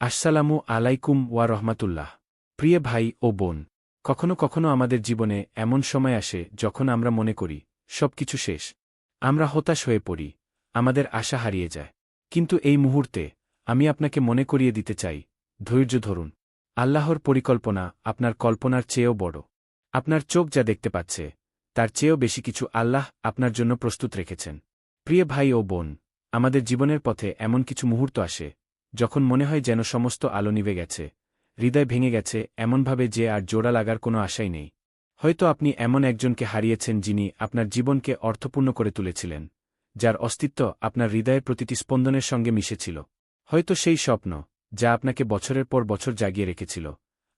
আসসালামু আলাইকুম ওয়া রহমাতুল্লাহ। প্রিয় ভাই ও বোন, কখনো কখনো আমাদের জীবনে এমন সময় আসে যখন আমরা মনে করি, সবকিছু শেষ। আমরা হতাশ হয়ে পড়ি, আমাদের আশা হারিয়ে যায়। কিন্তু এই মুহূর্তে, আমি আপনাকে মনে করিয়ে দিতে চাই, ধৈর্য ধরুন। আল্লাহর পরিকল্পনা আপনার কল্পনার চেয়েও বড়। আপনার চোখ যা দেখতে পাচ্ছে, তার চেয়েও বেশি কিছু আল্লাহ আপনার জন্য প্রস্তুত রেখেছেন। প্রিয় ভাই ও বোন, আমাদের জীবনের পথে এমন কিছু মুহূর্ত আসে যখন মনে হয় যেন সমস্ত আলো নিভে গেছে, হৃদয় ভেঙে গেছে, এমনভাবে যে আর জোড়া লাগার কোনো আশাই নেই। হয়তো আপনি এমন একজনকে হারিয়েছেন যিনি আপনার জীবনকে অর্থপূর্ণ করে তুলেছিলেন, যার অস্তিত্ব আপনার হৃদয়ের প্রতিটি স্পন্দনের সঙ্গে মিশেছিল। হয়তো সেই স্বপ্ন, যা আপনাকে বছরের পর বছর জাগিয়ে রেখেছিল,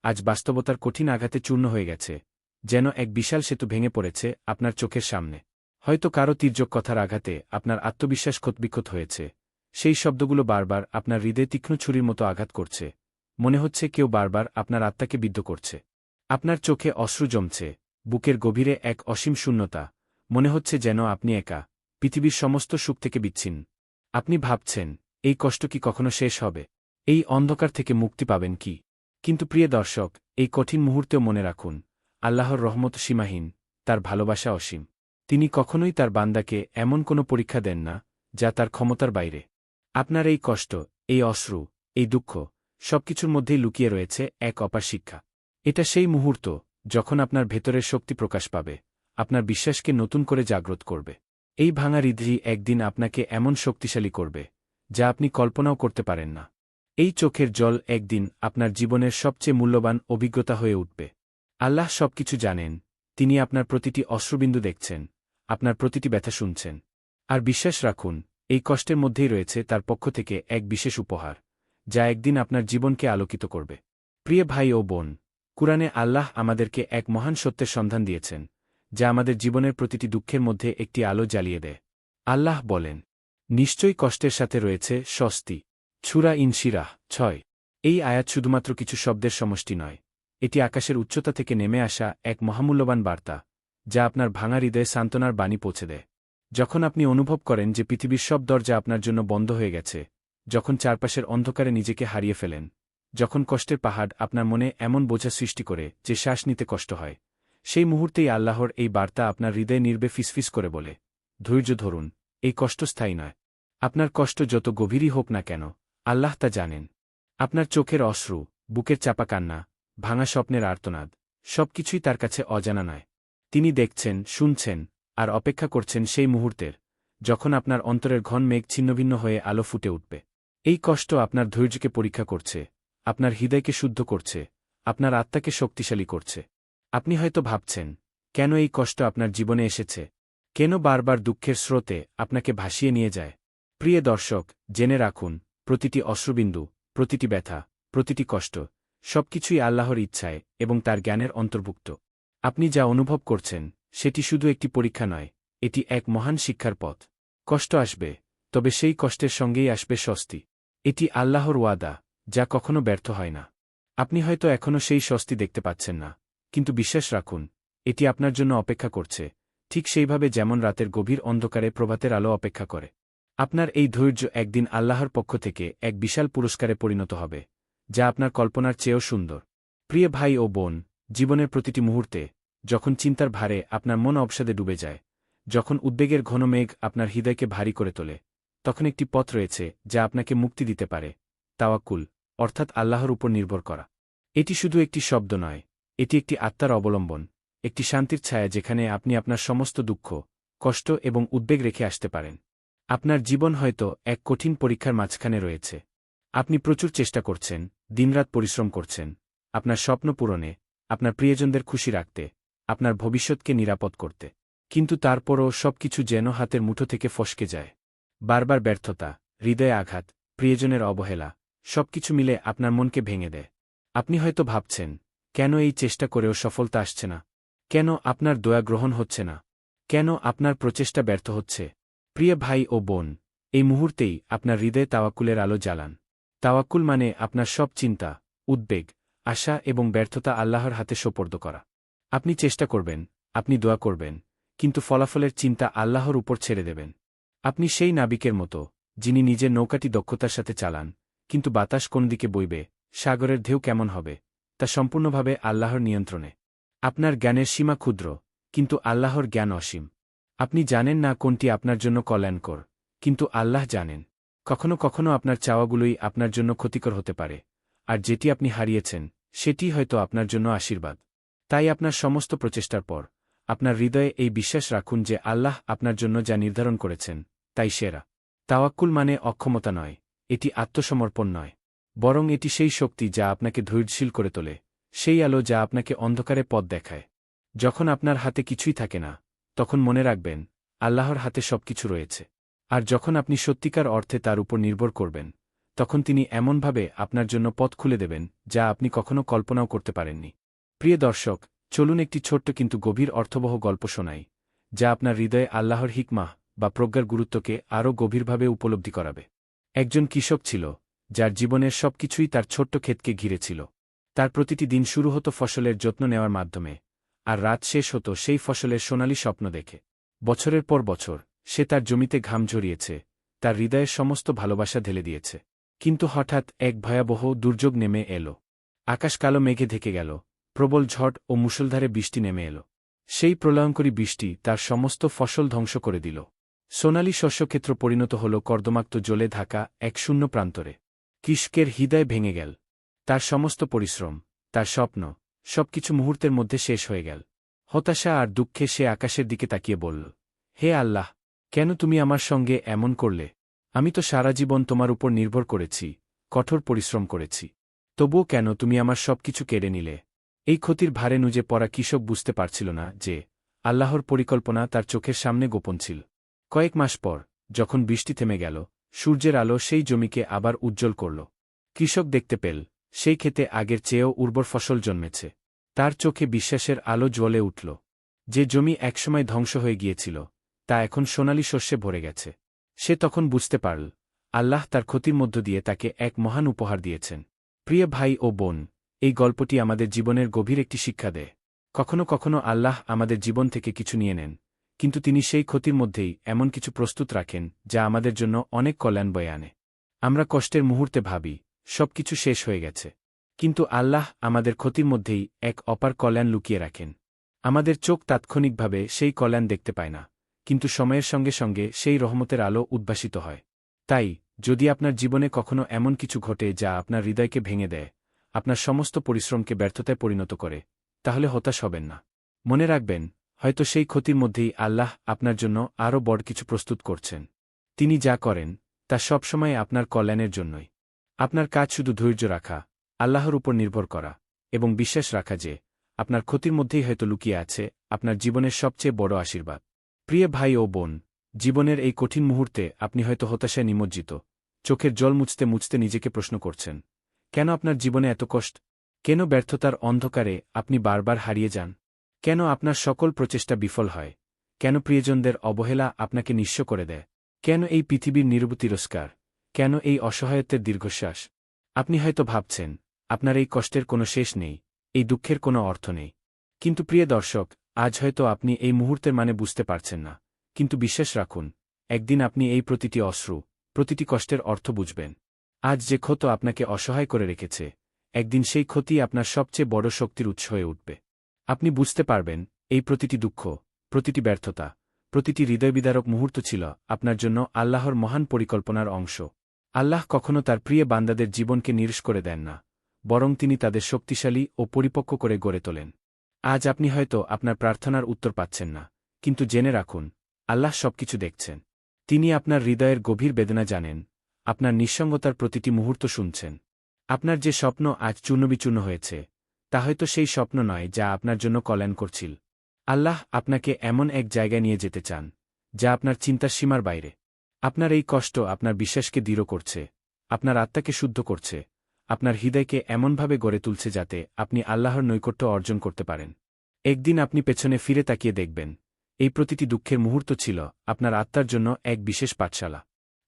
আজ বাস্তবতার কঠিন আঘাতে চূর্ণ হয়ে গেছে, যেন এক বিশাল সেতু ভেঙে পড়েছে আপনার চোখের সামনে। হয়তো কারও তীর্যক কথার আঘাতে আপনার আত্মবিশ্বাস ক্ষতবিক্ষত হয়েছে। সেই শব্দগুলো বারবার আপনার হৃদয়ে তীক্ষ্ণ ছুরির মতো আঘাত করছে। মনে হচ্ছে কেউ বারবার আপনার আত্মাকে বিদ্ধ করছে। আপনার চোখে অশ্রু জমছে, বুকের গভীরে এক অসীম শূন্যতা। মনে হচ্ছে যেন আপনি একা, পৃথিবীর সমস্ত সুখ থেকে বিচ্ছিন্ন। আপনি ভাবছেন, এই কষ্ট কি কখনো শেষ হবে? এই অন্ধকার থেকে মুক্তি পাবেন কি? কিন্তু প্রিয় দর্শক, এই কঠিন মুহূর্তেও মনে রাখুন, আল্লাহর রহমত সীমাহীন, তার ভালোবাসা অসীম। তিনি কখনোই তার বান্দাকে এমন কোনো পরীক্ষা দেন না, যা তার ক্ষমতার বাইরে। আপনার এই কষ্ট, এই অশ্রু, এই দুঃখ সবকিছুর মধ্যেই লুকিয়ে রয়েছে এক অপার শিক্ষা এটা সেই মুহূর্ত যখন আপনার ভেতরের শক্তি প্রকাশ পাবে, আপনার বিশ্বাসকে নতুন করে জাগ্রত করবে। এই ভাঙা হৃদয় একদিন আপনাকে এমন শক্তিশালী করবে, যা আপনি কল্পনাও করতে পারেন না। এই চোখের জল একদিন আপনার জীবনের সবচেয়ে মূল্যবান অভিজ্ঞতা হয়ে উঠবে। আল্লাহ সবকিছু জানেন, তিনি আপনার প্রতিটি অশ্রুবিন্দু দেখছেন, আপনার প্রতিটি ব্যথা শুনছেন। আর বিশ্বাস রাখুন এই কষ্টের মধ্যেই রয়েছে তার পক্ষ থেকে এক বিশেষ উপহার, যা একদিন আপনার জীবনকে আলোকিত করবে। প্রিয় ভাই ও বোন, কুরআনে আল্লাহ আমাদেরকে এক মহান সত্যের সন্ধান দিয়েছেন, যা আমাদের জীবনের প্রতিটি দুঃখের মধ্যে একটি আলো জ্বালিয়ে দেয়। আল্লাহ বলেন, নিশ্চয়ই কষ্টের সাথে রয়েছে স্বস্তি। ছুরা ইনশিরাহ ছয়। এই আয়াত শুধুমাত্র কিছু শব্দের সমষ্টি নয়, এটি আকাশের উচ্চতা থেকে নেমে আসা এক মহামূল্যবান বার্তা, যা আপনার ভাঙা হৃদয়ে সান্ত্বনার বাণী পৌঁছে দেয়। যখন আপনি অনুভব করেন যে পৃথিবীর সব দরজা আপনার জন্য বন্ধ হয়ে গেছে, যখন চারপাশের অন্ধকারে নিজেকে হারিয়ে ফেলেন, যখন কষ্টের পাহাড় আপনার মনে এমন বোঝা সৃষ্টি করে যে শ্বাস নিতে কষ্ট হয়, সেই মুহূর্তেই আল্লাহর এই বার্তা আপনার হৃদয়ে নির্বে ফিসফিস করে বলে, ধৈর্য ধরুন, এই কষ্ট স্থায়ী নয়। আপনার কষ্ট যত গভীরই হোক না কেন, আল্লাহ তা জানেন। আপনার চোখের অশ্রু, বুকের চাপা কান্না, ভাঙা স্বপ্নের আর্তনাদ, সবকিছুই তার কাছে অজানা নয়। তিনি দেখছেন, শুনছেন আর অপেক্ষা করছেন সেই মুহূর্তের, যখন আপনার অন্তরের ঘন মেঘ ছিন্নভিন্ন হয়ে আলো ফুটে উঠবে। এই কষ্ট আপনার ধৈর্যকে পরীক্ষা করছে, আপনার হৃদয়কে শুদ্ধ করছে, আপনার আত্মাকে শক্তিশালী করছে। আপনি হয়তো ভাবছেন, কেন এই কষ্ট আপনার জীবনে এসেছে? কেন বারবার দুঃখের স্রোতে আপনাকে ভাসিয়ে নিয়ে যায়? প্রিয় দর্শক, জেনে রাখুন, প্রতিটি অশ্রুবিন্দু, প্রতিটি ব্যথা, প্রতিটি কষ্ট, সবকিছুই আল্লাহর ইচ্ছায় এবং তার জ্ঞানের অন্তর্ভুক্ত। আপনি যা অনুভব করছেন সেটি শুধু একটি পরীক্ষা নয়, এটি এক মহান শিক্ষার পথ। কষ্ট আসবে, তবে সেই কষ্টের সঙ্গেই আসবে স্বস্তি। এটি আল্লাহর ওয়াদা, যা কখনো ব্যর্থ হয় না। আপনি হয়তো এখনও সেই স্বস্তি দেখতে পাচ্ছেন না, কিন্তু বিশ্বাস রাখুন, এটি আপনার জন্য অপেক্ষা করছে, ঠিক সেইভাবে যেমন রাতের গভীর অন্ধকারে প্রভাতের আলো অপেক্ষা করে। আপনার এই ধৈর্য একদিন আল্লাহর পক্ষ থেকে এক বিশাল পুরস্কারে পরিণত হবে, যা আপনার কল্পনার চেয়েও সুন্দর। প্রিয় ভাই ও বোন, জীবনের প্রতিটি মুহূর্তে যখন চিন্তার ভারে আপনার মন অবসাদে ডুবে যায়, যখন উদ্বেগের ঘন মেঘ আপনার হৃদয়কে ভারী করে তোলে, তখন একটি পথ রয়েছে যা আপনাকে মুক্তি দিতে পারে, তাওয়াক্কুল, অর্থাৎ আল্লাহর উপর নির্ভর করা। এটি শুধু একটি শব্দ নয়, এটি একটি আত্মার অবলম্বন, একটি শান্তির ছায়া যেখানে আপনি আপনার সমস্ত দুঃখ, কষ্ট এবং উদ্বেগ রেখে আসতে পারেন। আপনার জীবন হয়তো এক কঠিন পরীক্ষার মাঝখানে রয়েছে। আপনি প্রচুর চেষ্টা করছেন, দিনরাত পরিশ্রম করছেন, আপনার স্বপ্ন পূরণে, আপনার প্রিয়জনদের খুশি রাখতে আপনার ভবিষ্যৎকে নিরাপদ করতে। কিন্তু তারপরও সবকিছু যেন হাতের মুঠো থেকে ফসকে যায়। বারবার ব্যর্থতা, হৃদয়ে আঘাত, প্রিয়জনের অবহেলা, সবকিছু মিলে আপনার মনকে ভেঙে দেয়। আপনি হয়তো ভাবছেন, কেন এই চেষ্টা করেও সফলতা আসছে না? কেন আপনার দয়া গ্রহণ হচ্ছে না? কেন আপনার প্রচেষ্টা ব্যর্থ হচ্ছে? প্রিয় ভাই ও বোন, এই মুহূর্তেই আপনার হৃদয়ে তাওয়াক্কুলের আলো জ্বালান। তাওয়াক্কুল মানে আপনার সব চিন্তা, উদ্বেগ, আশা এবং ব্যর্থতা আল্লাহর হাতে সোপর্দ করা। আপনি চেষ্টা করবেন, আপনি দোয়া করবেন, কিন্তু ফলাফলের চিন্তা আল্লাহর উপর ছেড়ে দেবেন। আপনি সেই নাবিকের মতো, যিনি নিজের নৌকাটি দক্ষতার সাথে চালান, কিন্তু বাতাস কোন দিকে বইবে, সাগরের ঢেউ কেমন হবে, তা সম্পূর্ণভাবে আল্লাহর নিয়ন্ত্রণে। আপনার জ্ঞানের সীমা ক্ষুদ্র, কিন্তু আল্লাহর জ্ঞান অসীম। আপনি জানেন না কোনটি আপনার জন্য কল্যাণকর, কিন্তু আল্লাহ জানেন। কখনো কখনো আপনার চাওয়াগুলোই আপনার জন্য ক্ষতিকর হতে পারে, আর যেটি আপনি হারিয়েছেন সেটি হয়তো আপনার জন্য আশীর্বাদ। তাই আপনার সমস্ত প্রচেষ্টার পর, আপনার হৃদয়ে এই বিশ্বাস রাখুন যে আল্লাহ আপনার জন্য যা নির্ধারণ করেছেন, তাই সেরা। তাওয়াক্কুল মানে অক্ষমতা নয়, এটি আত্মসমর্পণ নয়, বরং এটি সেই শক্তি যা আপনাকে ধৈর্যশীল করে তোলে, সেই আলো যা আপনাকে অন্ধকারে পথ দেখায়। যখন আপনার হাতে কিছুই থাকে না, তখন মনে রাখবেন, আল্লাহর হাতে সবকিছু রয়েছে। আর যখন আপনি সত্যিকার অর্থে তার উপর নির্ভর করবেন, তখন তিনি এমনভাবে আপনার জন্য পথ খুলে দেবেন যা আপনি কখনো কল্পনাও করতে পারেননি। প্রিয় দর্শক, চলুন একটি ছোট্ট কিন্তু গভীর অর্থবহ গল্প শোনাই, যা আপনার হৃদয়ে আল্লাহর হিকমাহ বা প্রজ্ঞার গুরুত্বকে আরও গভীরভাবে উপলব্ধি করাবে। একজন কৃষক ছিল, যার জীবনের সবকিছুই তার ছোট্ট ক্ষেতকে ঘিরেছিল তার প্রতিটি দিন শুরু হতো ফসলের যত্ন নেওয়ার মাধ্যমে, আর রাত শেষ হতো সেই ফসলের সোনালি স্বপ্ন দেখে। বছরের পর বছর, সে তার জমিতে ঘাম ঝরিয়েছে, তার হৃদয়ের সমস্ত ভালোবাসা ঢেলে দিয়েছে। কিন্তু হঠাৎ এক ভয়াবহ দুর্যোগ নেমে এল। আকাশ কালো মেঘে ঢেকে গেল প্রবল ঝড় ও মুষলধারে বৃষ্টি নেমে এল। সেই প্রলয়ঙ্করী বৃষ্টি তার সমস্ত ফসল ধ্বংস করে দিল। সোনালি শস্যক্ষেত্র পরিণত হল কর্দমাক্ত জলে ঢাকা এক শূন্য প্রান্তরে। কিষ্কের হৃদয় ভেঙে গেল। তার সমস্ত পরিশ্রম, তার স্বপ্ন, সবকিছু মুহূর্তের মধ্যে শেষ হয়ে গেল। হতাশা আর দুঃখে সে আকাশের দিকে তাকিয়ে বলল, হে আল্লাহ, কেন তুমি আমার সঙ্গে এমন করলে? আমি তো সারা জীবন তোমার উপর নির্ভর করেছি, কঠোর পরিশ্রম করেছি। তবুও কেন তুমি আমার সবকিছু কেড়ে নিলে? এই ক্ষতির ভারে নুজে পড়া কৃষক বুঝতে পারছিল না যে, আল্লাহর পরিকল্পনা তার চোখের সামনে গোপন ছিল। কয়েক মাস পর, যখন বৃষ্টি থেমে গেল, সূর্যের আলো সেই জমিকে আবার উজ্জ্বল করল। কৃষক দেখতে পেল, সেই ক্ষেতে আগের চেয়েও উর্বর ফসল জন্মেছে। তার চোখে বিশ্বাসের আলো জ্বলে উঠল। যে জমি একসময় ধ্বংস হয়ে গিয়েছিল, তা এখন সোনালি শস্যে ভরে গেছে। সে তখন বুঝতে পারল, আল্লাহ তার ক্ষতির মধ্য দিয়ে তাকে এক মহান উপহার দিয়েছেন। প্রিয় ভাই ও বোন এই গল্পটি আমাদের জীবনের গভীর একটি শিক্ষা দেয়। কখনো কখনো আল্লাহ আমাদের জীবন থেকে কিছু নিয়ে নেন, কিন্তু তিনি সেই ক্ষতির মধ্যেই এমন কিছু প্রস্তুত রাখেন, যা আমাদের জন্য অনেক কল্যাণ বয়ে আনে। আমরা কষ্টের মুহূর্তে ভাবি সব কিছু শেষ হয়ে গেছে। কিন্তু আল্লাহ আমাদের ক্ষতির মধ্যেই এক অপার কল্যাণ লুকিয়ে রাখেন। আমাদের চোখ তাৎক্ষণিকভাবে সেই কল্যাণ দেখতে পায় না, কিন্তু সময়ের সঙ্গে সঙ্গে সেই রহমতের আলো উদ্ভাসিত হয়। তাই, যদি আপনার জীবনে কখনো এমন কিছু ঘটে যা আপনার হৃদয়কে ভেঙে দেয় আপনার সমস্ত পরিশ্রমকে ব্যর্থতায় পরিণত করে, তাহলে হতাশ হবেন না। মনে রাখবেন, হয়তো সেই ক্ষতির মধ্যেই আল্লাহ আপনার জন্য আরও বড় কিছু প্রস্তুত করছেন। তিনি যা করেন, তা সবসময় আপনার কল্যাণের জন্যই। আপনার কাজ শুধু ধৈর্য রাখা, আল্লাহর উপর নির্ভর করা এবং বিশ্বাস রাখা যে, আপনার ক্ষতির মধ্যেই হয়তো লুকিয়ে আছে আপনার জীবনের সবচেয়ে বড় আশীর্বাদ। প্রিয় ভাই ও বোন, জীবনের এই কঠিন মুহূর্তে আপনি হয়তো হতাশায় নিমজ্জিত, চোখের জল মুছতে মুছতে নিজেকে প্রশ্ন করছেন কেন আপনার জীবনে এত কষ্ট? কেন ব্যর্থতার অন্ধকারে আপনি বারবার হারিয়ে যান? কেন আপনার সকল প্রচেষ্টা বিফল হয়? কেন প্রিয়জনদের অবহেলা আপনাকে নিঃস্ব করে দেয়? কেন এই পৃথিবীর নিরব তিরস্কার? কেন এই অসহায়ত্বের দীর্ঘশ্বাস? আপনি হয়তো ভাবছেন, আপনার এই কষ্টের কোনো শেষ নেই, এই দুঃখের কোনো অর্থ নেই। কিন্তু প্রিয় দর্শক, আজ হয়তো আপনি এই মুহূর্তের মানে বুঝতে পারছেন না। কিন্তু বিশ্বাস রাখুন, একদিন আপনি এই প্রতিটি অশ্রু, প্রতিটি কষ্টের অর্থ বুঝবেন। আজ যে ক্ষত আপনাকে অসহায় করে রেখেছে, একদিন সেই ক্ষতি আপনার সবচেয়ে বড় শক্তির উৎস হয়ে উঠবে। আপনি বুঝতে পারবেন, এই প্রতিটি দুঃখ, প্রতিটি ব্যর্থতা, প্রতিটি হৃদয়বিদারক মুহূর্ত ছিল আপনার জন্য আল্লাহর মহান পরিকল্পনার অংশ। আল্লাহ কখনো তার প্রিয় বান্দাদের জীবনকে নিরস করে দেন না, বরং তিনি তাদের শক্তিশালী ও পরিপক্ক করে গড়ে তোলেন। আজ আপনি হয়তো আপনার প্রার্থনার উত্তর পাচ্ছেন না, কিন্তু জেনে রাখুন, আল্লাহ সবকিছু দেখছেন। তিনি আপনার হৃদয়ের গভীর বেদনা জানেন আপনার নিঃসঙ্গতার প্রতিটি মুহূর্ত শুনছেন। আপনার যে স্বপ্ন আজ চূর্ণবিচূর্ণ হয়েছে, তা হয়তো সেই স্বপ্ন নয় যা আপনার জন্য কল্যাণ করছিল। আল্লাহ আপনাকে এমন এক জায়গায় নিয়ে যেতে চান, যা আপনার চিন্তার সীমার বাইরে। আপনার এই কষ্ট আপনার বিশ্বাসকে দৃঢ় করছে, আপনার আত্মাকে শুদ্ধ করছে, আপনার হৃদয়কে এমনভাবে গড়ে তুলছে যাতে আপনি আল্লাহর নৈকট্য অর্জন করতে পারেন। একদিন আপনি পেছনে ফিরে তাকিয়ে দেখবেন, এই প্রতিটি দুঃখের মুহূর্ত ছিল আপনার আত্মার জন্য এক বিশেষ পাঠশালা।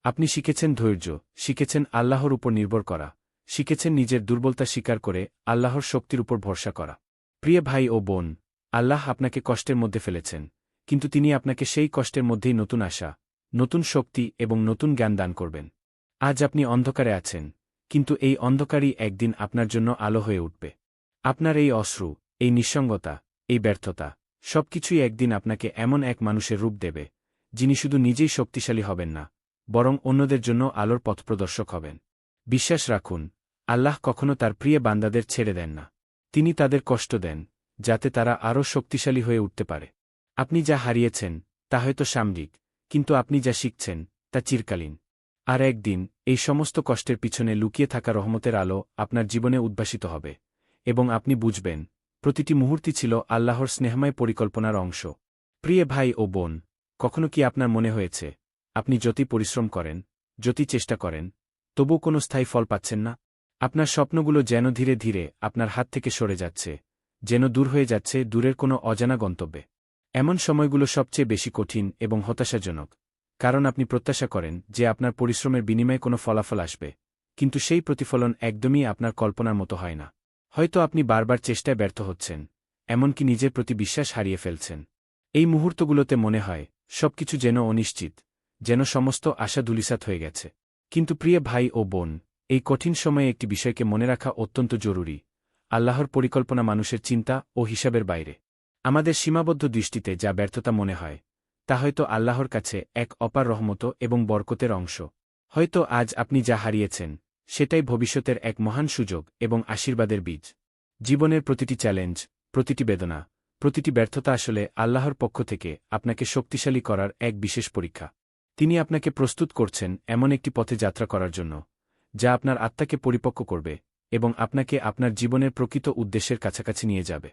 আপনি শিখেছেন ধৈর্য, শিখেছেন আল্লাহর উপর নির্ভর করা, শিখেছেন নিজের দুর্বলতা স্বীকার করে আল্লাহর শক্তির উপর ভরসা করা। প্রিয় ভাই ও বোন, আল্লাহ আপনাকে কষ্টের মধ্যে ফেলেছেন, কিন্তু তিনি আপনাকে সেই কষ্টের মধ্যেই নতুন আশা, নতুন শক্তি এবং নতুন জ্ঞান দান করবেন। আজ আপনি অন্ধকারে আছেন, কিন্তু এই অন্ধকারই একদিন আপনার জন্য আলো হয়ে উঠবে। আপনার এই অশ্রু, এই নিঃসঙ্গতা, এই ব্যর্থতা, সবকিছুই একদিন আপনাকে এমন এক মানুষের রূপ দেবে, যিনি শুধু নিজেই শক্তিশালী হবেন না বরং অন্যদের জন্য আলোর পথপ্রদর্শক হবেন। বিশ্বাস রাখুন, আল্লাহ কখনো তার প্রিয় বান্দাদের ছেড়ে দেন না। তিনি তাদের কষ্ট দেন, যাতে তারা আরও শক্তিশালী হয়ে উঠতে পারে। আপনি যা হারিয়েছেন, তা হয়তো সামরিক কিন্তু আপনি যা শিখছেন, তা চিরকালীন। আর একদিন, এই সমস্ত কষ্টের পিছনে লুকিয়ে থাকা রহমতের আলো আপনার জীবনে উদ্ভাসিত হবে, এবং আপনি বুঝবেন, প্রতিটি মুহূর্তই ছিল আল্লাহর স্নেহময় পরিকল্পনার অংশ। প্রিয় ভাই ও বোন, কখনো কি আপনার মনে হয়েছে আপনি যতই পরিশ্রম করেন যতই চেষ্টা করেন তবু কোনো স্থায়ী ফল পাচ্ছেন না। আপনার স্বপ্নগুলো যেন ধীরে ধীরে আপনার হাত থেকে সরে যাচ্ছে, যেন দূর হয়ে যাচ্ছে দূরের কোনো অজানা গন্তব্যে। এমন সময়গুলো সবচেয়ে বেশি কঠিন এবং হতাশাজনক, কারণ আপনি প্রত্যাশা করেন যে আপনার পরিশ্রমের বিনিময়ে কোনো ফলাফল আসবে, কিন্তু সেই প্রতিফলন একদমই আপনার কল্পনার মতো হয় না। হয়তো আপনি বারবার চেষ্টায় ব্যর্থ হচ্ছেন, এমনকি নিজের প্রতি বিশ্বাস হারিয়ে ফেলছেন। এই মুহূর্তগুলোতে মনে হয়, সবকিছু যেন অনিশ্চিত যেন সমস্ত আশা দুলিসাত হয়ে গেছে। কিন্তু প্রিয় ভাই ও বোন, এই কঠিন সময়ে একটি বিষয়কে মনে রাখা অত্যন্ত জরুরি, আল্লাহর পরিকল্পনা মানুষের চিন্তা ও হিসাবের বাইরে। আমাদের সীমাবদ্ধ দৃষ্টিতে যা ব্যর্থতা মনে হয়, তা হয়তো আল্লাহর কাছে এক অপার রহমত এবং বরকতের অংশ। হয়তো আজ আপনি যা হারিয়েছেন, সেটাই ভবিষ্যতের এক মহান সুযোগ এবং আশীর্বাদের বীজ। জীবনের প্রতিটি চ্যালেঞ্জ, প্রতিটি বেদনা, প্রতিটি ব্যর্থতা আসলে আল্লাহর পক্ষ থেকে আপনাকে শক্তিশালী করার এক বিশেষ পরীক্ষা। তিনি আপনাকে প্রস্তুত করছেন এমন একটি পথে যাত্রা করার জন্য, যা আপনার আত্মাকে পরিপক্ক করবে এবং আপনাকে আপনার জীবনের প্রকৃত উদ্দেশ্যের কাছাকাছি নিয়ে যাবে।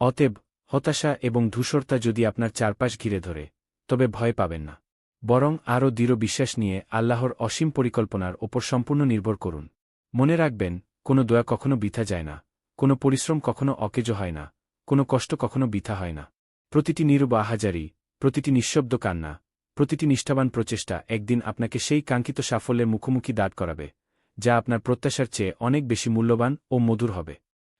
অতএব, হতাশা এবং ধূসরতা যদি আপনার চারপাশ ঘিরে ধরে, তবে ভয় পাবেন না। বরং আরও দৃঢ় বিশ্বাস নিয়ে আল্লাহর অসীম পরিকল্পনার ওপর সম্পূর্ণ নির্ভর করুন। মনে রাখবেন, কোনো দয়া কখনো বিথা যায় না, কোনো পরিশ্রম কখনো অকেজ হয় না, কোনো কষ্ট কখনো বিথা হয় না। প্রতিটি নীরব আহাজারি প্রতিটি নিঃশব্দ কান্না প্রতিটি নিষ্ঠাবান প্রচেষ্টা একদিন আপনাকে সেই কাঙ্ক্ষিত সাফল্যের মুখোমুখি দাঁড় করাবে, যা আপনার প্রত্যাশার চেয়ে অনেক বেশি মূল্যবান ও মধুর হবে।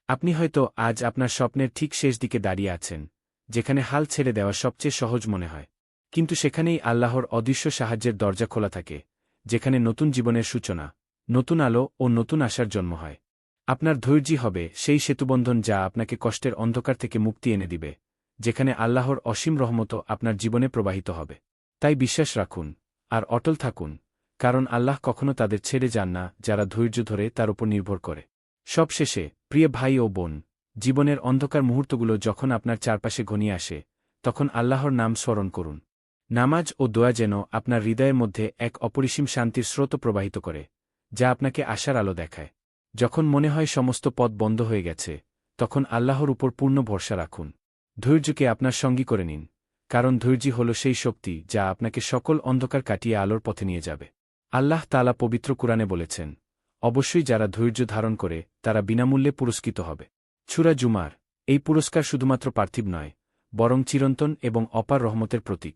আপনি হয়তো আজ আপনার স্বপ্নের ঠিক শেষ দিকে দাঁড়িয়ে আছেন, যেখানে হাল ছেড়ে দেওয়া সবচেয়ে সহজ মনে হয়। কিন্তু সেখানেই আল্লাহর অদৃশ্য সাহায্যের দরজা খোলা থাকে, যেখানে নতুন জীবনের সূচনা, নতুন আলো ও নতুন আশার জন্ম হয়। আপনার ধৈর্যই হবে সেই সেতুবন্ধন যা আপনাকে কষ্টের অন্ধকার থেকে মুক্তি এনে দিবে, যেখানে আল্লাহর অসীম রহমত আপনার জীবনে প্রবাহিত হবে। তাই বিশ্বাস রাখুন, আর অটল থাকুন, কারণ আল্লাহ কখনো তাদের ছেড়ে যান না, যারা ধৈর্য ধরে তার উপর নির্ভর করে। সবশেষে, প্রিয় ভাই ও বোন, জীবনের অন্ধকার মুহূর্তগুলো যখন আপনার চারপাশে ঘনিয়ে আসে, তখন আল্লাহর নাম স্মরণ করুন। নামাজ ও দোয়া যেন আপনার হৃদয়ের মধ্যে এক অপরিসীম শান্তির স্রোত প্রবাহিত করে, যা আপনাকে আশার আলো দেখায়। যখন মনে হয় সমস্ত পথ বন্ধ হয়ে গেছে, তখন আল্লাহর উপর পূর্ণ ভরসা রাখুন। ধৈর্যকে আপনার সঙ্গী করে নিন। কারণ ধৈর্য হল সেই শক্তি যা আপনাকে সকল অন্ধকার কাটিয়ে আলোর পথে নিয়ে যাবে। আল্লাহ তালা পবিত্র কুরআনে বলেছেন, অবশ্যই যারা ধৈর্য ধারণ করে, তারা বিনামূল্যে পুরস্কৃত হবে। ছুরা জুমার, এই পুরস্কার শুধুমাত্র পার্থিব নয়, বরং চিরন্তন এবং অপার রহমতের প্রতীক।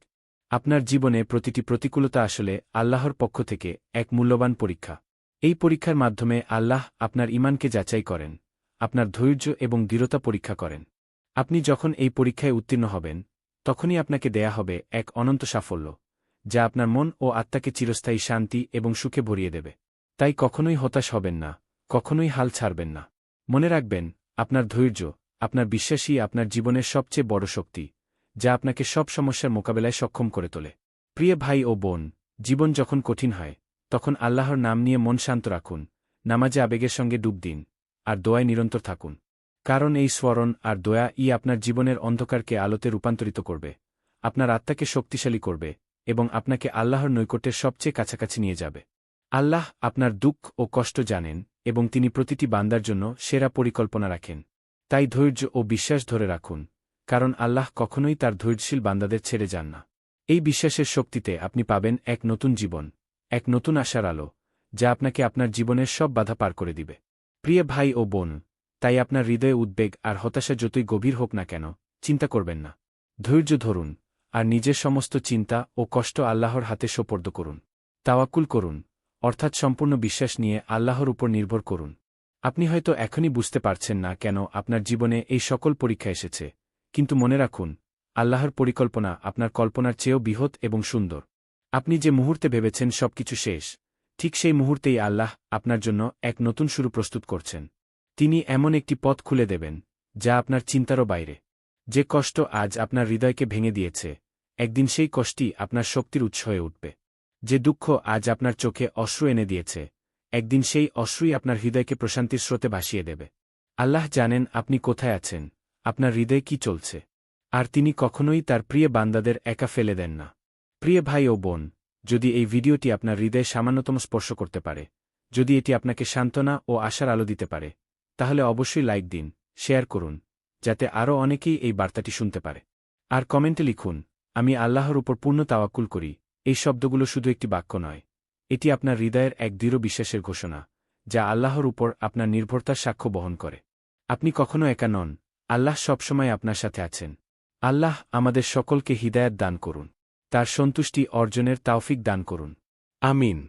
আপনার জীবনে প্রতিটি প্রতিকূলতা আসলে আল্লাহর পক্ষ থেকে এক মূল্যবান পরীক্ষা। এই পরীক্ষার মাধ্যমে আল্লাহ আপনার ইমানকে যাচাই করেন, আপনার ধৈর্য এবং দৃঢ়তা পরীক্ষা করেন। আপনি যখন এই পরীক্ষায় উত্তীর্ণ হবেন তখনই আপনাকে দেয়া হবে এক অনন্ত সাফল্য, যা আপনার মন ও আত্মাকে চিরস্থায়ী শান্তি এবং সুখে ভরিয়ে দেবে। তাই কখনোই হতাশ হবেন না, কখনোই হাল ছাড়বেন না। মনে রাখবেন, আপনার ধৈর্য, আপনার বিশ্বাসই আপনার জীবনের সবচেয়ে বড় শক্তি, যা আপনাকে সব সমস্যার মোকাবেলায় সক্ষম করে তোলে। প্রিয় ভাই ও বোন, জীবন যখন কঠিন হয়, তখন আল্লাহর নাম নিয়ে মন শান্ত রাখুন, নামাজে আবেগের সঙ্গে ডুব দিন, আর দোয়ায় নিরন্তর থাকুন। কারণ এই স্মরণ আর দয়া ই আপনার জীবনের অন্ধকারকে আলোতে রূপান্তরিত করবে। আপনার আত্মাকে শক্তিশালী করবে এবং আপনাকে আল্লাহর নৈকট্যের সবচেয়ে কাছাকাছি নিয়ে যাবে। আল্লাহ আপনার দুঃখ ও কষ্ট জানেন এবং তিনি প্রতিটি বান্দার জন্য সেরা পরিকল্পনা রাখেন। তাই ধৈর্য ও বিশ্বাস ধরে রাখুন, কারণ আল্লাহ কখনোই তার ধৈর্যশীল বান্দাদের ছেড়ে যান না। এই বিশ্বাসের শক্তিতে আপনি পাবেন এক নতুন জীবন, এক নতুন আশার আলো, যা আপনাকে আপনার জীবনের সব বাধা পার করে দিবে। প্রিয় ভাই ও বোন তাই আপনার হৃদয়ে উদ্বেগ আর হতাশা যতই গভীর হোক না কেন, চিন্তা করবেন না। ধৈর্য ধরুন আর নিজের সমস্ত চিন্তা ও কষ্ট আল্লাহর হাতে সোপর্দ করুন। তাওয়াক্কুল করুন, অর্থাৎ সম্পূর্ণ বিশ্বাস নিয়ে আল্লাহর উপর নির্ভর করুন। আপনি হয়তো এখনই বুঝতে পারছেন না কেন আপনার জীবনে এই সকল পরীক্ষা এসেছে, কিন্তু মনে রাখুন, আল্লাহর পরিকল্পনা আপনার কল্পনার চেয়েও বৃহৎ এবং সুন্দর। আপনি যে মুহূর্তে ভেবেছেন সবকিছু শেষ, ঠিক সেই মুহূর্তেই আল্লাহ আপনার জন্য এক নতুন শুরু প্রস্তুত করছেন। তিনি এমন একটি পথ খুলে দেবেন, যা আপনার চিন্তারও বাইরে। যে কষ্ট আজ আপনার হৃদয়কে ভেঙে দিয়েছে, একদিন সেই কষ্টই আপনার শক্তির উৎস হয়ে উঠবে। যে দুঃখ আজ আপনার চোখে অশ্রু এনে দিয়েছে, একদিন সেই অশ্রুই আপনার হৃদয়কে প্রশান্তির স্রোতে ভাসিয়ে দেবে। আল্লাহ জানেন আপনি কোথায় আছেন, আপনার হৃদয়ে কি চলছে, আর তিনি কখনোই তার প্রিয় বান্দাদের একা ফেলে দেন না। প্রিয় ভাই ও বোন, যদি এই ভিডিওটি আপনার হৃদয়ে সামান্যতম স্পর্শ করতে পারে, যদি এটি আপনাকে সান্ত্বনা ও আশার আলো দিতে পারে তাহলে অবশ্যই লাইক দিন, শেয়ার করুন, যাতে আরও অনেকেই এই বার্তাটি শুনতে পারে। আর কমেন্টে লিখুন, আমি আল্লাহর উপর পূর্ণ তাওয়াক্কুল করি, এই শব্দগুলো শুধু একটি বাক্য নয়, এটি আপনার হৃদয়ের এক দৃঢ় বিশ্বাসের ঘোষণা, যা আল্লাহর উপর আপনার নির্ভরতার সাক্ষ্য বহন করে। আপনি কখনো একা নন, আল্লাহ সবসময় আপনার সাথে আছেন। আল্লাহ আমাদের সকলকে হিদায়াত দান করুন, তার সন্তুষ্টি অর্জনের তাওফিক দান করুন। আমিন।